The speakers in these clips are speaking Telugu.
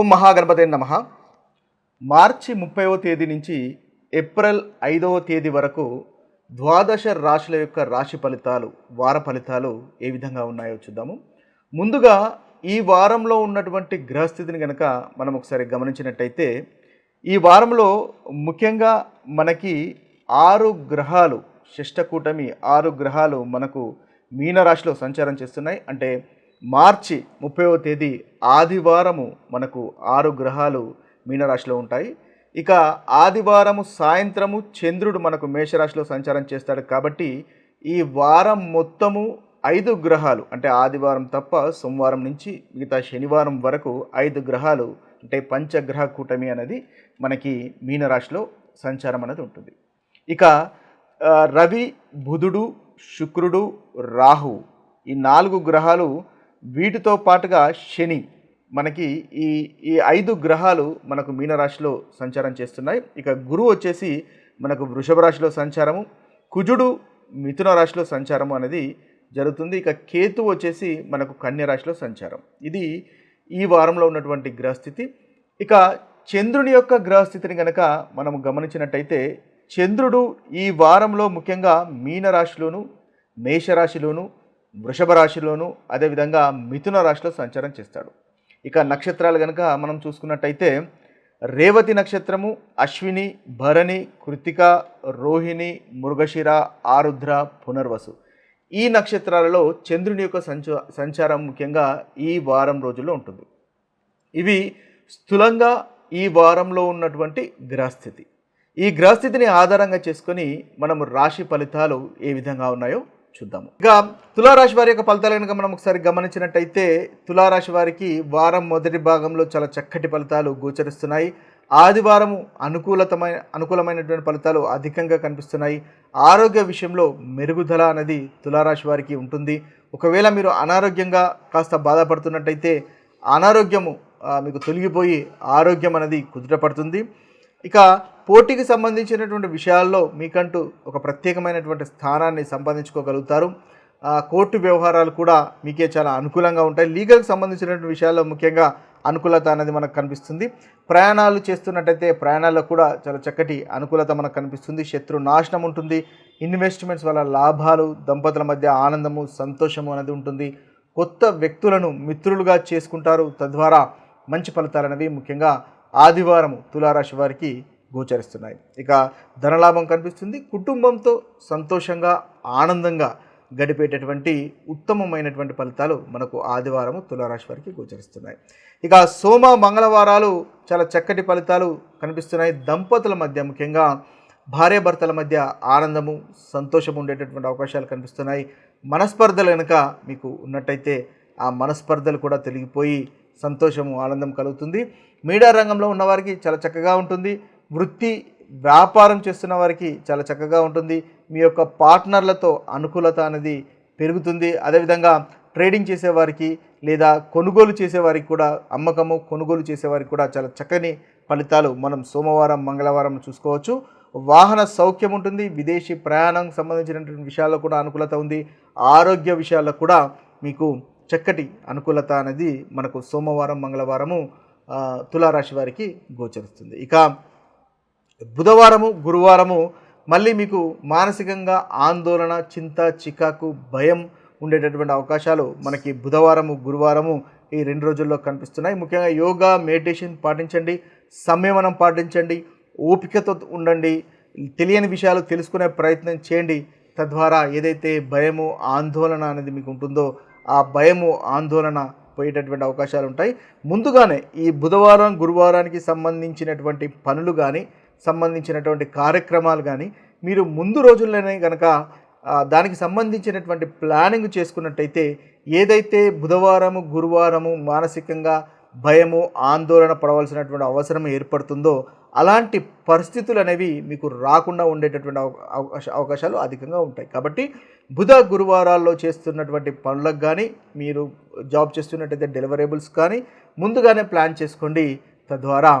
ఓం మహాగణపతి నమ. మార్చి ముప్పైవ తేదీ నుంచి ఏప్రిల్ ఐదవ తేదీ వరకు ద్వాదశ రాశుల యొక్క రాశి ఫలితాలు వార ఫలితాలు ఏ విధంగా ఉన్నాయో చూద్దాము. ముందుగా ఈ వారంలో ఉన్నటువంటి గ్రహస్థితిని కనుక మనం ఒకసారి గమనించినట్టయితే ఈ వారంలో ముఖ్యంగా మనకి ఆరు గ్రహాలు షష్టకూటమి ఆరు గ్రహాలు మనకు మీనరాశిలో సంచారం చేస్తున్నాయి. అంటే మార్చి ముప్పైవ తేదీ ఆదివారము మనకు ఆరు గ్రహాలు మీనరాశిలో ఉంటాయి. ఇక ఆదివారము సాయంత్రము చంద్రుడు మనకు మేషరాశిలో సంచారం చేస్తాడు కాబట్టి ఈ వారం మొత్తము ఐదు గ్రహాలు అంటే ఆదివారం తప్ప సోమవారం నుంచి మిగతా శనివారం వరకు ఐదు గ్రహాలు అంటే పంచగ్రహ కూటమి అనేది మనకి మీనరాశిలో సంచారం అనేది ఉంటుంది. ఇక రవి బుధుడు శుక్రుడు రాహు ఈ నాలుగు గ్రహాలు వీటితో పాటుగా శని మనకి ఈ ఈ ఐదు గ్రహాలు మనకు మీనరాశిలో సంచారం చేస్తున్నాయి. ఇక గురువు వచ్చేసి మనకు వృషభ రాశిలో సంచారము కుజుడు మిథున రాశిలో సంచారము అనేది జరుగుతుంది. ఇక కేతు వచ్చేసి మనకు కన్య రాశిలో సంచారం. ఇది ఈ వారంలో ఉన్నటువంటి గ్రహస్థితి. ఇక చంద్రుని యొక్క గ్రహస్థితిని కనుక మనం గమనించినట్టయితే చంద్రుడు ఈ వారంలో ముఖ్యంగా మీనరాశిలోను మేషరాశిలోను వృషభ రాశిలోను అదేవిధంగా మిథున రాశిలో సంచారం చేస్తాడు. ఇక నక్షత్రాలు కనుక మనం చూసుకున్నట్టయితే రేవతి నక్షత్రము అశ్విని భరణి కృతిక రోహిణి మృగశిర ఆరుద్ర పునర్వసు. ఈ నక్షత్రాలలో చంద్రుని యొక్క సంచు సంచారం ముఖ్యంగా ఈ వారం రోజుల్లో ఉంటుంది. ఇవి స్థూలంగా ఈ వారంలో ఉన్నటువంటి గ్రహస్థితి. ఈ గ్రహస్థితిని ఆధారంగా చేసుకొని మనం రాశి ఫలితాలు ఏ విధంగా ఉన్నాయో చూద్దాము. ఇక తులారాశి వారి యొక్క ఫలితాలు కనుక మనం ఒకసారి గమనించినట్టయితే తులారాశి వారికి వారం మొదటి భాగంలో చాలా చక్కటి ఫలితాలు గోచరిస్తున్నాయి. ఆదివారము అనుకూలతమైన అనుకూలమైనటువంటి ఫలితాలు అధికంగా కనిపిస్తున్నాయి. ఆరోగ్య విషయంలో మెరుగుదల అనేది తులారాశి వారికి ఉంటుంది. ఒకవేళ మీరు అనారోగ్యంగా కాస్త బాధపడుతున్నట్టయితే అనారోగ్యము మీకు తొలగిపోయి ఆరోగ్యం అనేది కుదుటపడుతుంది ఇక పోటీకి సంబంధించినటువంటి విషయాల్లో మీకంటూ ఒక ప్రత్యేకమైనటువంటి స్థానాన్ని సంపాదించుకోగలుగుతారు. కోర్టు వ్యవహారాలు కూడా మీకే చాలా అనుకూలంగా ఉంటాయి. లీగల్కి సంబంధించినటువంటి విషయాల్లో ముఖ్యంగా అనుకూలత అనేది మనకు కనిపిస్తుంది. ప్రయాణాలు చేస్తున్నట్టయితే ప్రయాణాల్లో కూడా చాలా చక్కటి అనుకూలత మనకు కనిపిస్తుంది. శత్రు నాశనం ఉంటుంది. ఇన్వెస్ట్మెంట్స్ వల్ల లాభాలు దంపతుల మధ్య ఆనందము సంతోషము అనేది ఉంటుంది. కొత్త వ్యక్తులను మిత్రులుగా చేసుకుంటారు. తద్వారా మంచి ఫలితాలు అనేవి ముఖ్యంగా ఆదివారం తులారాశి వారికి గోచరిస్తున్నాయి. ఇక ధనలాభం కనిపిస్తుంది. కుటుంబంతో సంతోషంగా ఆనందంగా గడిపేటటువంటి ఉత్తమమైనటువంటి ఫలితాలు మనకు ఆదివారం తులారాశి వారికి గోచరిస్తున్నాయి. ఇక సోమ మంగళవారాలు చాలా చక్కటి ఫలితాలు కనిపిస్తున్నాయి. దంపతుల మధ్య ముఖ్యంగా భార్యాభర్తల మధ్య ఆనందము సంతోషం ఉండేటటువంటి అవకాశాలు కనిపిస్తున్నాయి. మనస్పర్ధలు కనుక మీకు ఉన్నట్టయితే ఆ మనస్పర్ధలు కూడా తొలగిపోయి సంతోషము ఆనందం కలుగుతుంది. మీడియా రంగంలో ఉన్నవారికి చాలా చక్కగా ఉంటుంది. వృత్తి వ్యాపారం చేస్తున్న వారికి చాలా చక్కగా ఉంటుంది. మీ యొక్క పార్ట్నర్లతో అనుకూలత అనేది పెరుగుతుంది. అదేవిధంగా ట్రేడింగ్ చేసేవారికి లేదా కొనుగోలు చేసేవారికి కూడా అమ్మకము కొనుగోలు చేసేవారికి కూడా చాలా చక్కని ఫలితాలు మనం సోమవారం మంగళవారం చూసుకోవచ్చు. వాహన సౌఖ్యం ఉంటుంది. విదేశీ ప్రయాణం సంబంధించినటువంటి విషయాల్లో కూడా అనుకూలత ఉంది. ఆరోగ్య విషయాల్లో కూడా మీకు చక్కటి అనుకూలత అనేది మనకు సోమవారం మంగళవారము తులారాశి వారికి గోచరిస్తుంది. ఇక బుధవారము గురువారము మళ్ళీ మీకు మానసికంగా ఆందోళన చింత చికాకు భయం ఉండేటటువంటి అవకాశాలు మనకి బుధవారము గురువారము ఈ రెండు రోజుల్లో కనిపిస్తున్నాయి. ముఖ్యంగా యోగా మెడిటేషన్ పాటించండి సంయమనం పాటించండి ఓపికతో ఉండండి తెలియని విషయాలు తెలుసుకునే ప్రయత్నం చేయండి. తద్వారా ఏదైతే భయము ఆందోళన అనేది మీకు ఉంటుందో ఆ భయము ఆందోళన పోయేటటువంటి అవకాశాలు ఉంటాయి. ముందుగానే ఈ బుధవారం గురువారానికి సంబంధించినటువంటి పనులు కానీ సంబంధించినటువంటి కార్యక్రమాలు కానీ మీరు ముందు రోజుల్లోనే కనుక దానికి సంబంధించినటువంటి ప్లానింగ్ చేసుకున్నట్టయితే ఏదైతే బుధవారము గురువారము మానసికంగా భయము ఆందోళన పడవలసినటువంటి అవసరం ఏర్పడుతుందో అలాంటి పరిస్థితులు అనేవి మీకు రాకుండా ఉండేటటువంటి అవ- అవకాశ- అవకాశాలు అధికంగా ఉంటాయి. కాబట్టి బుధ గురువారాల్లో చేస్తున్నటువంటి పనులకు కానీ మీరు జాబ్ చేస్తున్నట్టయితే డెలివరేబుల్స్ కానీ ముందుగానే ప్లాన్ చేసుకోండి. తద్వారా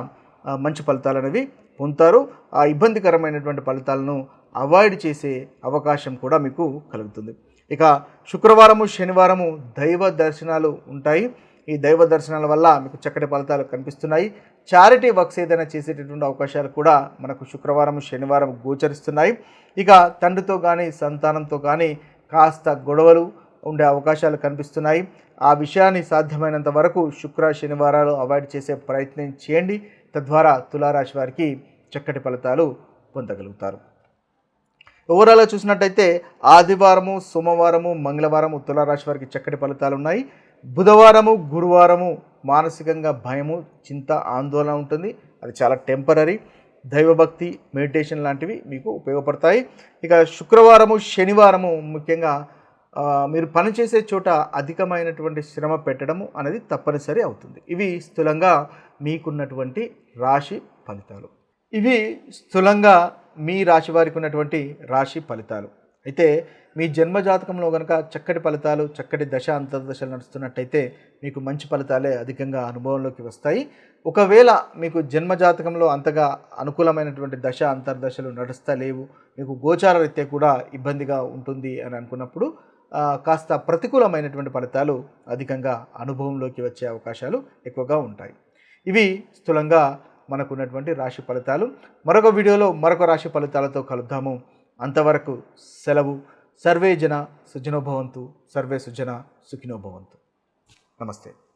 మంచి ఫలితాలు అనేవి పొందుతారో. ఆ ఇబ్బందికరమైనటువంటి ఫలితాలను అవాయిడ్ చేసే అవకాశం కూడా మీకు కలుగుతుంది. ఇక శుక్రవారము శనివారము దైవ దర్శనాలు ఉంటాయి. ఈ దైవ దర్శనాల వల్ల మీకు చక్కటి ఫలితాలు కనిపిస్తున్నాయి. చారిటీ వర్క్స్ ఏదైనా చేసేటటువంటి అవకాశాలు కూడా మనకు శుక్రవారం శనివారం గోచరిస్తున్నాయి. ఇక తండ్రితో కానీ సంతానంతో కానీ కాస్త గొడవలు ఉండే అవకాశాలు కనిపిస్తున్నాయి. ఆ విషయాన్ని సాధ్యమైనంత వరకు శుక్ర శనివారాలు అవాయిడ్ చేసే ప్రయత్నం చేయండి. తద్వారా తులారాశి వారికి చక్కటి ఫలితాలు పొందగలుగుతారు. ఓవరాల్గా చూసినట్టయితే ఆదివారము సోమవారము మంగళవారము తులారాశి వారికి చక్కటి ఫలితాలు ఉన్నాయి. బుధవారము గురువారము మానసికంగా భయము చింత ఆందోళన ఉంటుంది. అది చాలా టెంపరీ దైవభక్తి మెడిటేషన్ లాంటివి మీకు ఉపయోగపడతాయి. ఇక శుక్రవారము శనివారము ముఖ్యంగా మీరు పనిచేసే చోట అధికమైనటువంటి శ్రమ పెట్టడము అనేది తప్పనిసరి అవుతుంది. ఇవి స్థూలంగా మీకున్నటువంటి రాశి ఫలితాలు. ఇవి స్థూలంగా మీ రాశి వారికి ఉన్నటువంటి రాశి ఫలితాలు. అయితే మీ జన్మ జాతకంలో కనుక చక్కటి ఫలితాలు చక్కటి దశ అంతర్దశలు నడుస్తున్నట్టయితే మీకు మంచి ఫలితాలే అధికంగా అనుభవంలోకి వస్తాయి. ఒకవేళ మీకు జన్మ జాతకంలో అంతగా అనుకూలమైనటువంటి దశ అంతర్దశలు నడుస్తలేవు మీకు గోచార రీత్యా కూడా ఇబ్బందిగా ఉంటుంది అని అనుకున్నప్పుడు కాస్త ప్రతికూలమైనటువంటి ఫలితాలు అధికంగా అనుభవంలోకి వచ్చే అవకాశాలు ఎక్కువగా ఉంటాయి. ఇవి స్థూలంగా మనకు ఉన్నటువంటి రాశి ఫలితాలు. మరొక వీడియోలో మరొక రాశి ఫలితాలతో కలుద్దాము. అంతవరకు సెలవు. సర్వే జన సుజనోభవంతు సర్వే సుజన సుఖినోభవంతు నమస్తే.